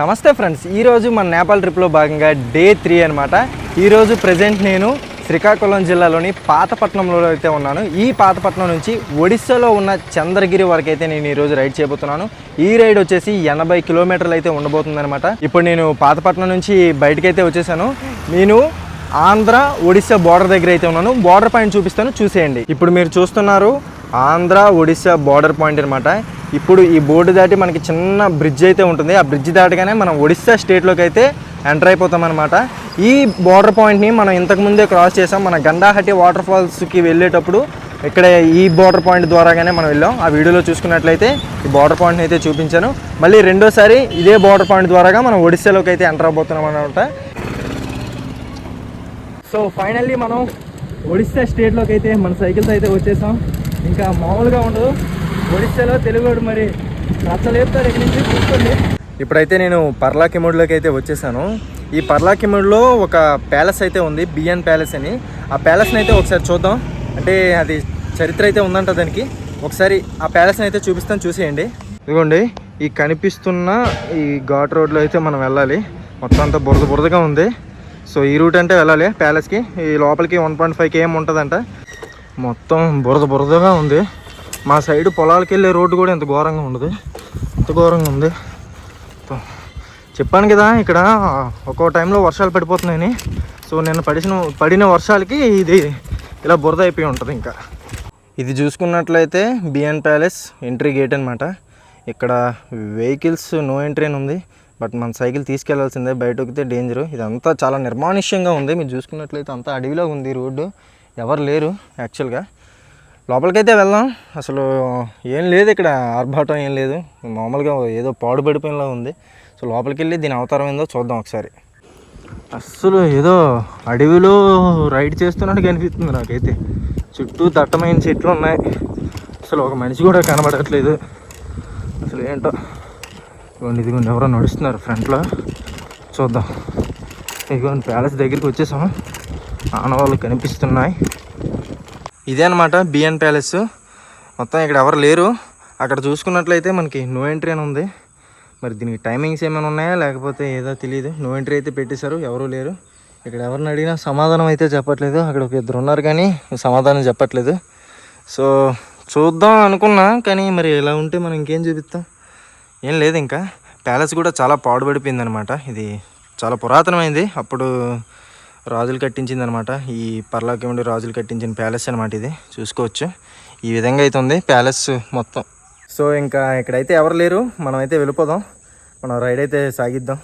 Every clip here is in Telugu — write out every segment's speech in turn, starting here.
నమస్తే ఫ్రెండ్స్ ఈరోజు మన నేపాల్ ట్రిప్లో భాగంగా డే త్రీ అనమాట ఈరోజు ప్రజెంట్ నేను శ్రీకాకుళం జిల్లాలోని పాతపట్నంలో అయితే ఉన్నాను. ఈ పాతపట్నం నుంచి ఒడిస్సాలో ఉన్న చంద్రగిరి వరకు అయితే నేను ఈరోజు రైడ్ చేయబోతున్నాను. ఈ రైడ్ వచ్చేసి ఎనభై కిలోమీటర్లు అయితే ఉండబోతుందన్నమాట. ఇప్పుడు నేను పాతపట్నం నుంచి బయటకైతే వచ్చేసాను. నేను ఆంధ్ర ఒడిస్సా బార్డర్ దగ్గర అయితే ఉన్నాను. బార్డర్ పాయింట్ చూపిస్తాను చూసేయండి. ఇప్పుడు మీరు చూస్తున్నారు ఆంధ్ర ఒడిస్సా బార్డర్ పాయింట్ అనమాట ఇప్పుడు ఈ బోర్డు దాటి మనకి చిన్న బ్రిడ్జ్ అయితే ఉంటుంది. ఆ బ్రిడ్జ్ దాటగానే మనం ఒడిస్సా స్టేట్లోకి అయితే ఎంటర్ అయిపోతాం అనమాట ఈ బార్డర్ పాయింట్ని మనం ఇంతకుముందే క్రాస్ చేసాం. మన గండాహట్టి వాటర్ ఫాల్స్కి వెళ్ళేటప్పుడు ఇక్కడ ఈ బార్డర్ పాయింట్ ద్వారాగానే మనం వెళ్ళాం. ఆ వీడియోలో చూసుకున్నట్లయితే ఈ బార్డర్ పాయింట్ని అయితే చూపించాను. మళ్ళీ రెండోసారి ఇదే బార్డర్ పాయింట్ ద్వారాగా మనం ఒడిస్సాలోకి అయితే ఎంటర్ అవబోతున్నాం అనమాట సో ఫైనల్లీ మనం ఒడిస్సా స్టేట్లోకి అయితే మన సైకిల్స్ అయితే వచ్చేసాం. ఇంకా మామూలుగా ఉండదు. ఒడిస్సాలో తెలుగుడు మరి రచ్చలేపుతారు ఇక్కడి నుంచి చూసుకోండి. ఇప్పుడైతే నేను పర్లాకిముడిలోకి అయితే వచ్చేసాను. ఈ పర్లాకిముడిలో ఒక ప్యాలెస్ అయితే ఉంది బిఎన్ ప్యాలెస్ అని. ఆ ప్యాలెస్ని అయితే ఒకసారి చూద్దాం. అంటే అది చరిత్ర అయితే ఉందంట దానికి. ఒకసారి ఆ ప్యాలెస్ని అయితే చూపిస్తాను చూసేయండి. ఇదిగోండి ఈ కనిపిస్తున్న ఈ ఘాట్ రోడ్లో అయితే మనం వెళ్ళాలి. మొత్తం అంతా బురద బురదగా ఉంది. సో ఈ రూట్ అంటే వెళ్ళాలి ప్యాలెస్కి. ఈ లోపలికి వన్ పాయింట్ ఫైవ్ కేఎం ఉంటుందంట. మొత్తం బురద బురదగా ఉంది. మా సైడ్ పొలాలకి వెళ్ళే రోడ్డు కూడా ఎంత ఘోరంగా ఉండదు. ఎంత ఘోరంగా ఉంది. చెప్పాను కదా ఇక్కడ ఒక్కో టైంలో వర్షాలు పడిపోతున్నాయని. సో నేను పడిసిన పడిన వర్షాలకి ఇది ఇలా బురద అయిపోయి ఉంటుంది ఇంకా. ఇది చూసుకున్నట్లయితే బిఎన్ ప్యాలెస్ ఎంట్రీ గేట్ అనమాట ఇక్కడ వెహికల్స్ నో ఎంట్రీ అని ఉంది. బట్ మన సైకిల్ తీసుకెళ్ళాల్సిందే బయటకితే డేంజర్. ఇదంతా చాలా నిర్మానుష్యంగా ఉంది. మీరు చూసుకున్నట్లయితే అంతా అడవిలో ఉంది రోడ్డు. ఎవరు లేరు యాక్చువల్గా. లోపలికైతే వెళ్దాం. అసలు ఏం లేదు ఇక్కడ ఆర్భాటం ఏం లేదు. మామూలుగా ఏదో పాడుపడిపోయినలా ఉంది. సో లోపలికి వెళ్ళి దీని అవతారం ఏందో చూద్దాం ఒకసారి. అస్సలు ఏదో అడవిలో రైడ్ చేస్తున్నట్టు కనిపిస్తుంది నాకైతే. చుట్టూ దట్టమైన చెట్లు ఉన్నాయి. అసలు ఒక మనిషి కూడా కనబడట్లేదు. అసలు ఏంటో? ఇదిగోండి ఇదిగోండి ఎవరో నడుస్తున్నారు ఫ్రంట్లో. చూద్దాం. ఇదిగోండి ప్యాలెస్ దగ్గరికి వచ్చేసాం. ఆనవాళ్ళు కనిపిస్తున్నాయి. ఇదే అనమాట బిఎన్ ప్యాలెస్ మొత్తం ఇక్కడ ఎవరు లేరు. అక్కడ చూసుకున్నట్లయితే మనకి నో ఎంట్రీ అని ఉంది. మరి దీనికి టైమింగ్స్ ఏమైనా ఉన్నాయా? లేకపోతే ఏదో తెలియదు నో ఎంట్రీ అయితే పెట్టేశారు. ఎవరూ లేరు. ఇక్కడ ఎవరిని అడిగినా సమాధానం అయితే చెప్పట్లేదు. అక్కడ ఒక ఇద్దరు ఉన్నారు కానీ సమాధానం చెప్పట్లేదు. సో చూద్దాం అనుకున్నా కానీ మరి ఇలా ఉంటే మనం ఇంకేం చూపిస్తాం? ఏం లేదు ఇంకా. ప్యాలెస్ కూడా చాలా పాడుపడిపోయింది అనమాట ఇది చాలా పురాతనమైంది. అప్పుడు రాజులు కట్టించింది అనమాట ఈ పర్లాకేముడి రాజులు కట్టించిన ప్యాలెస్ అనమాట ఇది. చూసుకోవచ్చు. ఈ విధంగా అయితే ఉంది ప్యాలెస్ మొత్తం. సో ఇంకా ఇక్కడైతే ఎవరు లేరు. మనం అయితే వెళ్ళిపోదాం. మనం రైడ్ అయితే సాగిద్దాం.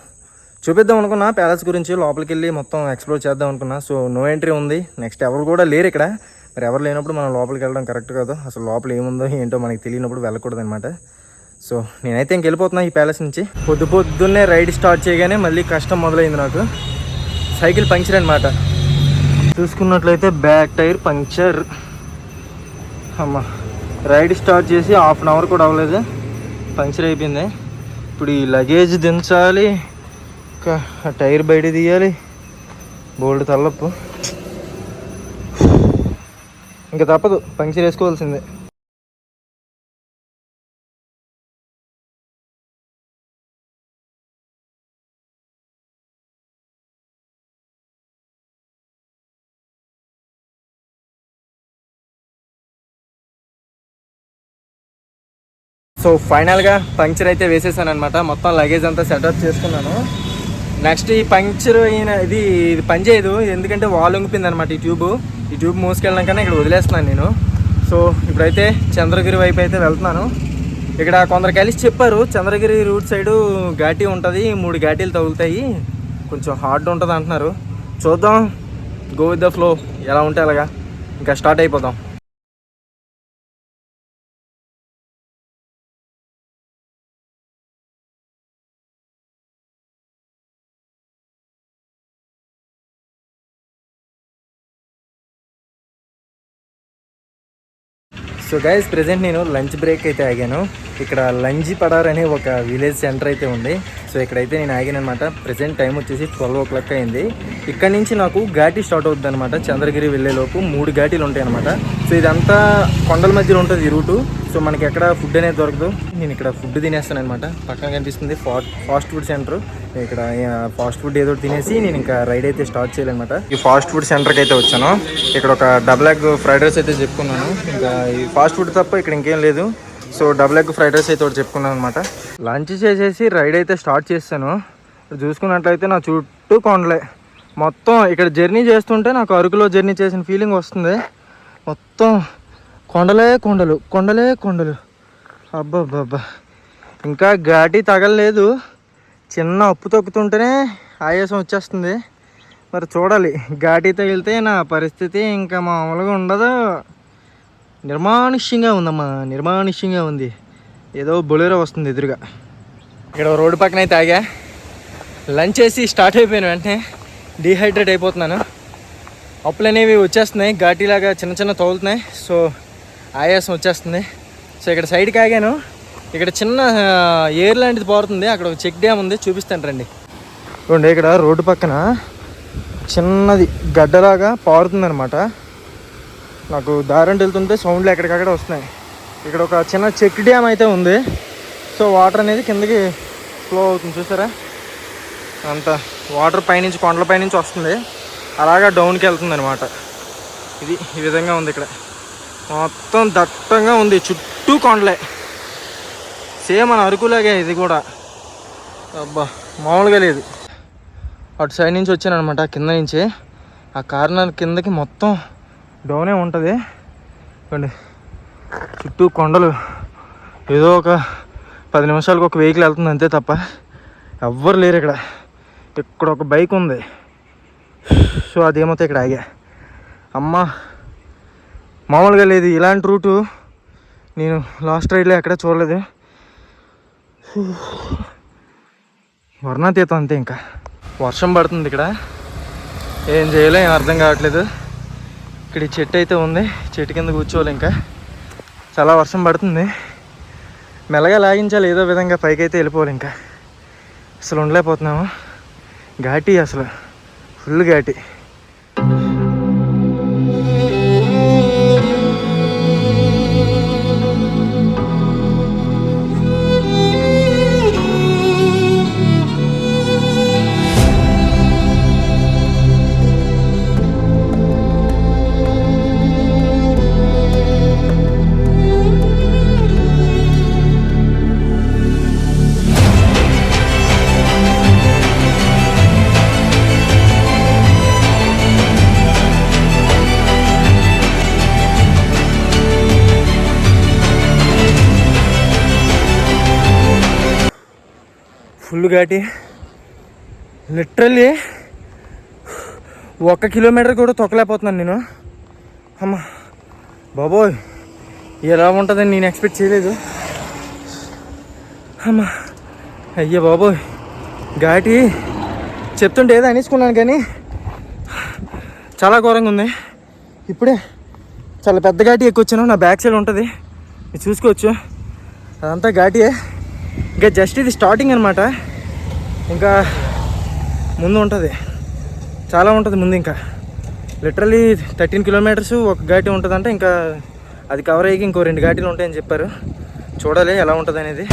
చూపిద్దాం అనుకున్నా ప్యాలెస్ గురించి లోపలికి వెళ్ళి మొత్తం ఎక్స్ప్లోర్ చేద్దాం అనుకున్నా. సో నో ఎంట్రీ ఉంది. నెక్స్ట్ ఎవరు కూడా లేరు ఇక్కడ. మరి ఎవరు లేనప్పుడు మనం లోపలికి వెళ్ళడం కరెక్ట్ కాదు. అసలు లోపల ఏముందో ఏంటో మనకి తెలియనప్పుడు వెళ్ళకూడదు అనమాట సో నేనైతే ఇంకెళ్ళిపోతున్నా ఈ ప్యాలెస్ నుంచి. పొద్దు పొద్దున్నే రైడ్ స్టార్ట్ చేయగానే మళ్ళీ కష్టం మొదలైంది నాకు. సైకిల్ పంక్చర్ అనమాట చూసుకున్నట్లయితే బ్యాక్ టైర్ పంక్చర్ అమ్మ. రైడ్ స్టార్ట్ చేసి హాఫ్ అన్ అవర్ కూడా అవ్వలేదు. పంక్చర్ అయిపోయింది. ఇప్పుడు ఈ లగేజ్ దించాలి. టైర్ బయట తీయాలి. బోల్డ్ తల్లప్పు ఇంకా తప్పదు. పంక్చర్ వేసుకోవాల్సిందే. సో ఫైనల్గా పంక్చర్ అయితే వేసేసాను అనమాట మొత్తం లగేజ్ అంతా సెటప్ చేసుకున్నాను. నెక్స్ట్ ఈ పంక్చర్ అయిన ఇది ఇది పనిచేయదు. ఎందుకంటే వాల్ ఉంగిపోయింది అనమాట ఈ ట్యూబ్ ఈ ట్యూబ్ మూసుకెళ్ళినాకనే ఇక్కడ వదిలేస్తున్నాను నేను. సో ఇప్పుడైతే చంద్రగిరి వైపు అయితే వెళ్తున్నాను. ఇక్కడ కొందరు కలిసి చెప్పారు చంద్రగిరి రూట్ సైడు ఘాటీ ఉంటుంది మూడు ఘాటీలు తగులుతాయి. కొంచెం హార్డ్ ఉంటుంది అంటున్నారు. చూద్దాం గో విత్ ద ఫ్లో ఎలా ఉంటే అలాగా. ఇంకా స్టార్ట్ అయిపోదాం. సో గైస్ ప్రెసెంట్ నేను లంచ్ బ్రేక్ అయితే ఆగాను. ఇక్కడ లంజి పడార్ అనే ఒక విలేజ్ సెంటర్ అయితే ఉంది. సో ఇక్కడైతే నేను ఆగాను అనమాట ప్రెసెంట్ టైం వచ్చేసి ట్వెల్వ్ ఓ క్లాక్ అయింది. ఇక్కడ నుంచి నాకు ఘాటి స్టార్ట్ అవుతుంది అనమాట చంద్రగిరి వెళ్ళేలోపు మూడు ఘాటీలు ఉంటాయి అనమాట సో ఇదంతా కొండల మధ్యలో ఉంటుంది ఈ రూటు. సో మనకి ఎక్కడ ఫుడ్ అనేది దొరకదు. నేను ఇక్కడ ఫుడ్ తినేస్తాను అనమాట పక్కన కనిపిస్తుంది ఫాస్ట్ ఫాస్ట్ ఫుడ్ సెంటర్ ఇక్కడ ఫాస్ట్ ఫుడ్ ఏదో ఒకటి తినేసి నేను ఇంకా రైడ్ అయితే స్టార్ట్ చేయాలన్నమాట ఈ ఫాస్ట్ ఫుడ్ సెంటర్కి అయితే వచ్చాను. ఇక్కడ ఒక డబుల్ ఎగ్ ఫ్రైడ్ రైస్ అయితే చెప్పుకున్నాను. ఇంకా ఈ ఫాస్ట్ ఫుడ్ తప్ప ఇక్కడ ఇంకేం లేదు. So double egg fried rice అయితే ఒకటి చెప్పుకున్నాను అనమాట లంచ్ చేసేసి రైడ్ అయితే స్టార్ట్ చేస్తాను. చూసుకున్నట్లయితే నా చుట్టూ కొండలే. మొత్తం ఇక్కడ జర్నీ చేస్తుంటే నాకు అరకులో జర్నీ చేసిన ఫీలింగ్ వస్తుంది. మొత్తం కొండలే కొండలు కొండలే కొండలు. అబ్బబ్బబ్బా. ఇంకా ఘాటి తగలలేదు. చిన్న ఉప్పు తొక్కుతుంటేనే ఆయాసం వచ్చేస్తుంది. మరి చూడాలి. ఘాటి తగిలితే నా పరిస్థితి ఇంకా మామూలుగా ఉండదు. నిర్మానుష్యంగా ఉందమ్మా నిర్మానుష్యంగా ఉంది. ఏదో బొలేరో వస్తుంది ఎదురుగా. ఇక్కడ రోడ్డు పక్కన అయితే ఆగా. లంచ్ చేసి స్టార్ట్ అయిపోయాను వెంటనే. డీహైడ్రేట్ అయిపోతున్నాను. అప్పులు అనేవి వచ్చేస్తున్నాయి. ఘాటీలాగా చిన్న చిన్న తోలుతున్నాయి సో ఆయాసం వచ్చేస్తుంది. సో ఇక్కడ సైడ్కి ఆగాను. ఇక్కడ చిన్న ఎయిర్ లాంటిది పారుతుంది. అక్కడ ఒక చెక్ డ్యామ్ ఉంది. చూపిస్తాను రండి. చూడండి ఇక్కడ రోడ్డు పక్కన చిన్నది గడ్డలాగా పారుతుంది అనమాట నాకు దారంటి వెళ్తుంటే సౌండ్లు ఎక్కడికక్కడ వస్తున్నాయి. ఇక్కడ ఒక చిన్న చెక్ డ్యామ్ అయితే ఉంది. సో వాటర్ అనేది కిందకి ఫ్లో అవుతుంది. చూసారా? అంత వాటర్ పైనుంచి కొండల పైనుంచి వస్తుంది. అలాగా డౌన్కి వెళ్తుంది అనమాట ఇది ఈ విధంగా ఉంది ఇక్కడ. మొత్తం దట్టంగా ఉంది. చుట్టూ కొండలే. సేమ్ మన అరకులాగే ఇది కూడా. అబ్బా మామూలుగా లేదు. అటు సైడ్ నుంచి వచ్చాను అనమాట కింద నుంచి. ఆ కార్నర్ కిందకి మొత్తం డౌనే ఉంటుంది. ఇవ్వండి చుట్టూ కొండలు. ఏదో ఒక పది నిమిషాలకు ఒక వెహికల్ వెళ్తుంది అంతే తప్ప ఎవ్వరు లేరు ఇక్కడ. ఇక్కడ ఒక బైక్ ఉంది. సో అదేమవుతాయి ఇక్కడ ఆగా. అమ్మ మామూలుగా లేదు. ఇలాంటి రూటు నేను లాస్ట్ రైడ్లో ఎక్కడ చూడలేదు. వర్ణాతీతం అంతే ఇంకా. వర్షం పడుతుంది ఇక్కడ. ఏం చేయలేం ఏం అర్థం కావట్లేదు. ఇక్కడ ఈ చెట్టు అయితే ఉంది. చెట్టు కింద కూర్చోవాలి ఇంకా. చాలా వర్షం పడుతుంది. మెల్లగా లాగించాలి. ఏదో విధంగా పైకి అయితే వెళ్ళిపోవాలి ఇంకా. అసలు ఉండలేకపోతున్నాము. ఘాటి అసలు. ఫుల్ ఘాటి. ఫుల్ ఘాటి. లిటరల్లీ ఒక్క కిలోమీటర్ కూడా తొక్కలేకపోతున్నాను నేను. అమ్మ బాబోయ్ ఎలా ఉంటుందని నేను ఎక్స్పెక్ట్ చేయలేదు. అమ్మ అయ్యే బాబోయ్ ఘాటి. చెప్తుంటే ఏదో అనేసుకున్నాను కానీ చాలా ఘోరంగా ఉంది. ఇప్పుడే చాలా పెద్ద ఘాటి వచ్చాను నా బ్యాక్ సైడ్ ఉంటుంది. చూసుకోవచ్చు. అదంతా ఘాటియే. ఇంకా జస్ట్ ఇది స్టార్టింగ్ అనమాట ఇంకా ముందు ఉంటుంది. చాలా ఉంటుంది ముందు ఇంకా. లిటరలీ థర్టీన్ కిలోమీటర్స్ ఒక ఘాటి ఉంటుందంటే ఇంకా అది కవర్ అయ్యి ఇంకో రెండు ఘాటీలు ఉంటాయని చెప్పారు. చూడాలి ఎలా ఉంటుంది అనేది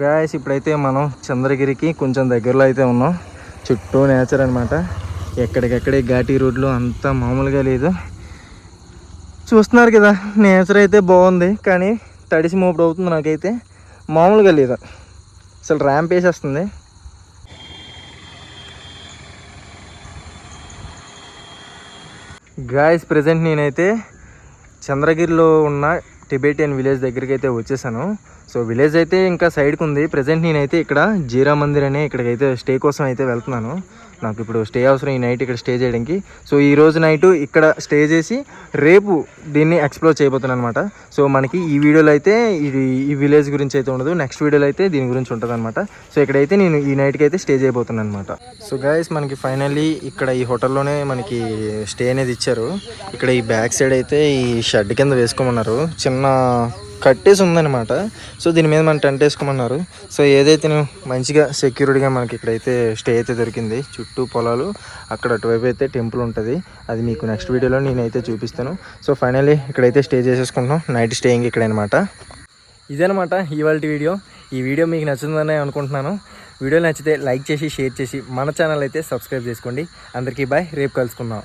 గాయస్ ఇప్పుడైతే మనం చంద్రగిరికి కొంచెం దగ్గరలో అయితే ఉన్నాం. చుట్టూ నేచర్ అనమాట ఎక్కడికెక్కడే ఘాటీ రోడ్లు అంతా మామూలుగా లేదు. చూస్తున్నారు కదా నేచర్ అయితే బాగుంది కానీ తడిసి మోపుడు అవుతుంది నాకైతే. మామూలుగా లేదు. అసలు ర్యాంప్ వేసేస్తుంది. గాయస్ ప్రజెంట్ నేనైతే చంద్రగిరిలో ఉన్న టిబెటియన్ విలేజ్ దగ్గరికి అయితే వచ్చేసాను. సో విలేజ్ అయితే ఇంకా సైడ్కి ఉంది. ప్రజెంట్ నేనైతే ఇక్కడ జీరా మందిర్ అనే ఇక్కడికైతే స్టే కోసం అయితే వెళ్తున్నాను. నాకు ఇప్పుడు స్టే అవసరం ఈ నైట్ ఇక్కడ స్టే చేయడానికి. సో ఈ రోజు నైట్ ఇక్కడ స్టే చేసి రేపు దీన్ని ఎక్స్ప్లోర్ చేయబోతున్నాను అనమాట సో మనకి ఈ వీడియోలో అయితే ఇది ఈ విలేజ్ గురించి అయితే ఉండదు. నెక్స్ట్ వీడియోలో అయితే దీని గురించి ఉంటుంది అనమాట సో ఇక్కడైతే నేను ఈ నైట్కి అయితే స్టే చేయబోతున్నాను అనమాట సో గాయస్ మనకి ఫైనల్లీ ఇక్కడ ఈ హోటల్లోనే మనకి స్టే అనేది ఇచ్చారు. ఇక్కడ ఈ బ్యాక్ సైడ్ అయితే ఈ షెడ్ కింద వేసుకోమన్నారు. చిన్న కట్టేసి ఉందన్నమాట. సో దీని మీద మనం టెంట్ వేసుకోమన్నారు. సో ఏదైతే మంచిగా సెక్యూరిటీగా మనకి ఇక్కడైతే స్టే అయితే దొరికింది చుట్టూ పొలాలు అక్కడ అటువైపు అయితే టెంపుల్ ఉంటుంది. అది మీకు నెక్స్ట్ వీడియోలో నేనైతే చూపిస్తాను. సో ఫైనల్లీ ఇక్కడైతే స్టే చేసేసుకుంటున్నాం. నైట్ స్టేయింగ్ ఇక్కడ అనమాట ఇదనమాట ఇవాళ వీడియో. ఈ వీడియో మీకు నచ్చుతుందని అనుకుంటున్నాను. వీడియో నచ్చితే లైక్ చేసి షేర్ చేసి మన ఛానల్ అయితే సబ్స్క్రైబ్ చేసుకోండి. అందరికీ బాయ్. రేపు కలుసుకుందాం.